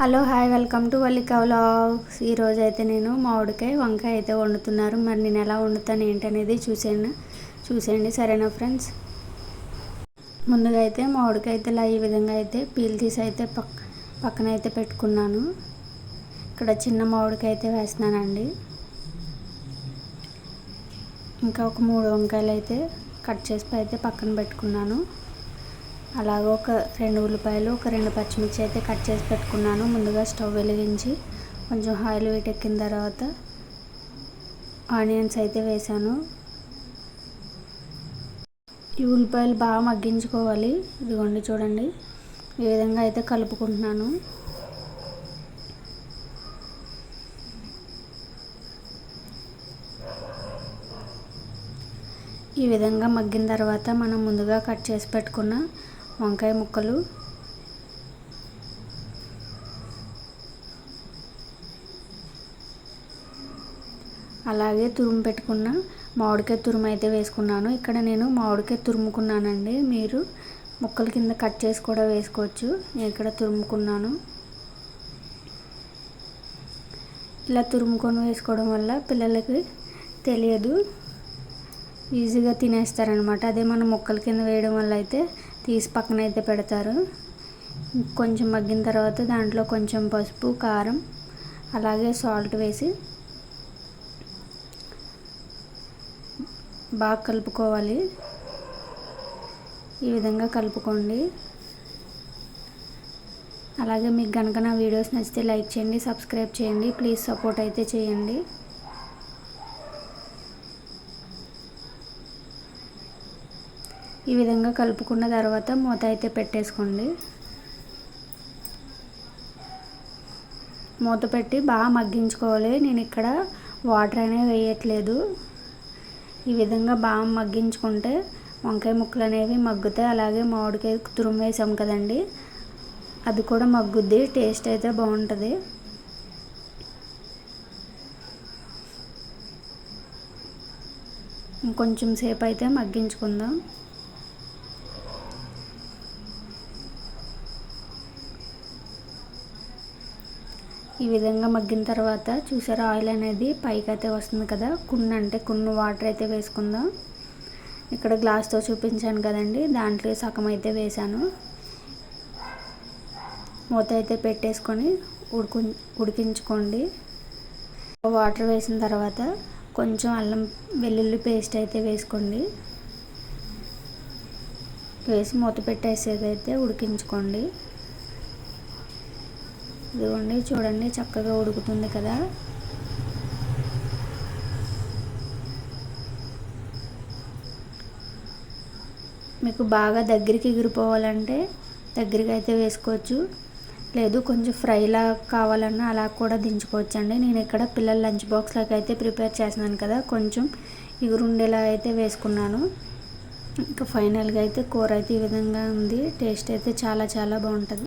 Hello hi welcome to Vallika vlogs. ఈరోజు అయితే నేను మామిడికాయ వంకాయ అయితే వండుతున్నారు. మరి నేను ఎలా వండుతాను ఏంటనేది చూసేయండి. చూసేయండి సరేనా ఫ్రెండ్స్? ముందుగా అయితే మామిడికాయ అయితే ఇలా ఈ విధంగా అయితే పీల్ తీసి అయితే పక్ పక్కన అయితే పెట్టుకున్నాను. ఇక్కడ చిన్న మామిడికాయ అయితే వేస్తున్నానండి. ఇంకా ఒక మూడు వంకాయలు అయితే కట్ చేసి అయితే పక్కన పెట్టుకున్నాను. అలాగే ఒక రెండు ఉల్లిపాయలు ఒక రెండు పచ్చిమిర్చి అయితే కట్ చేసి పెట్టుకున్నాను. ముందుగా స్టవ్ వెలిగించి కొంచెం ఆయిల్ వేటెక్కిన తర్వాత ఆనియన్స్ అయితే వేసాను. ఈ ఉల్లిపాయలు బాగా మగ్గించుకోవాలి. ఇదిగోండి చూడండి ఈ విధంగా అయితే కలుపుకుంటున్నాను. ఈ విధంగా మగ్గిన తర్వాత మనం ముందుగా కట్ చేసి పెట్టుకున్న వంకాయ ముక్కలు. అలాగే తురుము పెట్టుకున్న మామిడికాయ తురుము అయితే వేసుకున్నాను. ఇక్కడ నేను మామిడికాయ తురుముకున్నానండి. మీరు ముక్కల కింద కట్ చేసి కూడా వేసుకోవచ్చు. నేను ఇక్కడ తురుముకున్నాను. ఇలా తురుముకొని వేసుకోవడం వల్ల పిల్లలకి తెలియదు. ఈజీగా తినేస్తారనమాట అదే మనం ముక్కల కింద వేయడం వల్ల అయితే తీసి పక్కన అయితే పెడతారు. కొంచెం మగ్గిన తర్వాత దాంట్లో కొంచెం పసుపు కారం అలాగే సాల్ట్ వేసి బాగా కలుపుకోవాలి. ఈ విధంగా కలుపుకోండి. అలాగే మీకు కనుక నా వీడియోస్ నచ్చితే లైక్ చేయండి సబ్స్క్రైబ్ చేయండి ప్లీజ్ సపోర్ట్ అయితే చేయండి. ఈ విధంగా కలుపుకున్న తర్వాత మూత అయితే పెట్టేసుకోండి. మూత పెట్టి బాగా మగ్గించుకోవాలి. నేను ఇక్కడ వాటర్ అనేవి వేయట్లేదు. ఈ విధంగా బాగా మగ్గించుకుంటే వంకాయ ముక్కలు అనేవి మగ్గుతాయి. అలాగే మామిడికాయ తురుము వేసాం కదండి. అది కూడా మగ్గుద్ది. టేస్ట్ అయితే బాగుంటుంది. ఇంకొంచెం సేపు అయితే మగ్గించుకుందాం. ఈ విధంగా మగ్గిన తర్వాత చూసారా ఆయిల్ అనేది పైకి అయితే వస్తుంది కదా కొన్ని అంటే కొన్ని వాటర్ అయితే వేసుకుందాం. ఇక్కడ గ్లాస్తో చూపించాను కదండి దాంట్లో సగం అయితే వేసాను మూత అయితే పెట్టేసుకొని ఉడుకు ఉడికించుకోండి. వాటర్ వేసిన తర్వాత కొంచెం అల్లం వెల్లుల్లి పేస్ట్ అయితే వేసుకోండి. వేసి మూత పెట్టేసేదైతే ఉడికించుకోండి. ఇదిగోండి చూడండి చక్కగా ఉడుకుతుంది కదా. మీకు బాగా దగ్గరికి ఎగిరిపోవాలంటే దగ్గరికి అయితే వేసుకోవచ్చు. లేదు కొంచెం ఫ్రైలా కావాలన్నా అలా కూడా దించుకోవచ్చు అండి నేను ఇక్కడ పిల్లల లంచ్ బాక్స్లోకి అయితే ప్రిపేర్ చేస్తున్నాను కదా కొంచెం ఎగురుండేలా అయితే వేసుకున్నాను. ఇంకా ఫైనల్గా అయితే కూర అయితే ఈ విధంగా ఉంది. టేస్ట్ అయితే చాలా చాలా బాగుంటుంది.